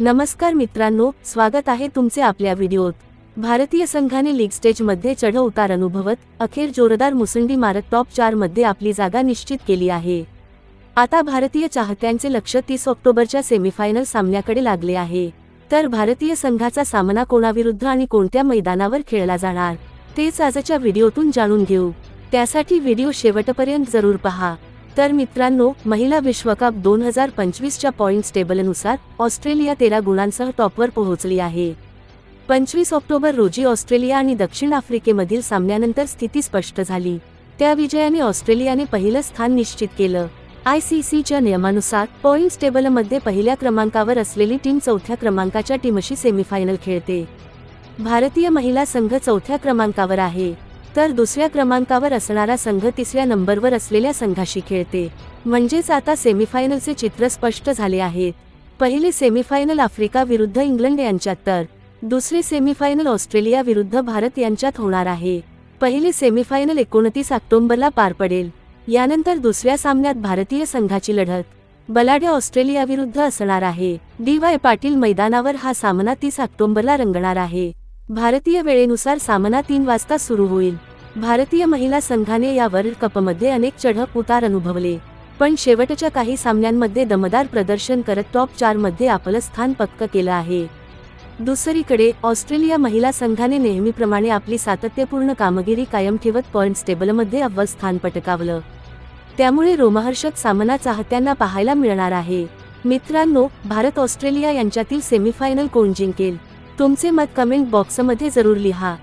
नमस्कार मित्रांनो स्वागत आहे तुमचे आपल्या व्हिडिओत. भारतीय संघाने लीग स्टेजमध्ये चढ उतार अनुभवत अखेर जोरदार मुसंडी मारत टॉप चारमध्ये आपली जागा निश्चित केली आहे. आता भारतीय चाहत्यांचे लक्ष तीस ऑक्टोबरच्या सेमीफायनल सामन्याकडे लागले आहे. तर भारतीय संघाचा सामना कोणाविरुद्ध आणि कोणत्या मैदानावर खेळला जाणार तेच आजच्या व्हिडिओतून जाणून घेऊ. त्यासाठी व्हिडिओ शेवटपर्यंत जरूर पहा. तर मित्रांनो महिला विश्वकप दोन हजार पंचवीसच्या पॉइंट्स टेबलनुसार ऑस्ट्रेलिया तेरा गुणांसह टॉपवर पोहोचली आहे. पंचवीस ऑक्टोबर रोजी ऑस्ट्रेलिया आणि दक्षिण आफ्रिकेमधील सामन्यानंतर स्थिती स्पष्ट झाली. त्या विजयाने ऑस्ट्रेलियाने पहिलं स्थान निश्चित केलं. आय सी सीच्या नियमानुसार पॉइंट्स टेबलमध्ये पहिल्या क्रमांकावर असलेली टीम चौथ्या क्रमांकाच्या टीमशी सेमीफायनल खेळते. भारतीय महिला संघ चौथ्या क्रमांकावर आहे. तर दुसऱ्या क्रमांकावर असणारा संघ तिसऱ्या नंबरवर असलेल्या संघाशी खेळते. म्हणजेच आता सेमीफायनलचे चित्र स्पष्ट झाले आहेत पहिले सेमीफायनल आफ्रिका विरुद्ध इंग्लंड यांच्यात तर दुसरे सेमीफायनल ऑस्ट्रेलिया विरुद्ध भारत यांच्यात होणार आहे. पहिले सेमीफायनल एकोणतीस ऑक्टोबरला पार पडेल. यानंतर दुसऱ्या सामन्यात भारतीय संघाची लढत. बलाढ्या ऑस्ट्रेलियाविरुद्ध असणार आहे. डी वाय पाटील मैदानावर हा सामना तीस ऑक्टोबरला रंगणार आहे. भारतीय वेळेनुसार सामना तीन वाजता सुरू होईल. भारतीय महिला संघाने या वर्ल्ड कपमध्ये अनेक चढप उतार अनुभवले. पण शेवटच्या काही सामन्यांमध्ये दमदार प्रदर्शन करत टॉप चारमध्ये आपलं स्थान पक्क केलं आहे. दुसरीकडे ऑस्ट्रेलिया महिला संघाने नेहमीप्रमाणे आपली सातत्यपूर्ण कामगिरी कायम ठेवत पॉइंट्स टेबलमध्ये अव्वल स्थान पटकावलं. त्यामुळे रोमहर्षक सामना चाहत्यांना पाहायला मिळणार आहे. मित्रांनो भारत ऑस्ट्रेलिया यांच्यातील सेमीफायनल कोण जिंकेल? तुमचे मत कमेंट बॉक्समध्ये जरूर लिहा.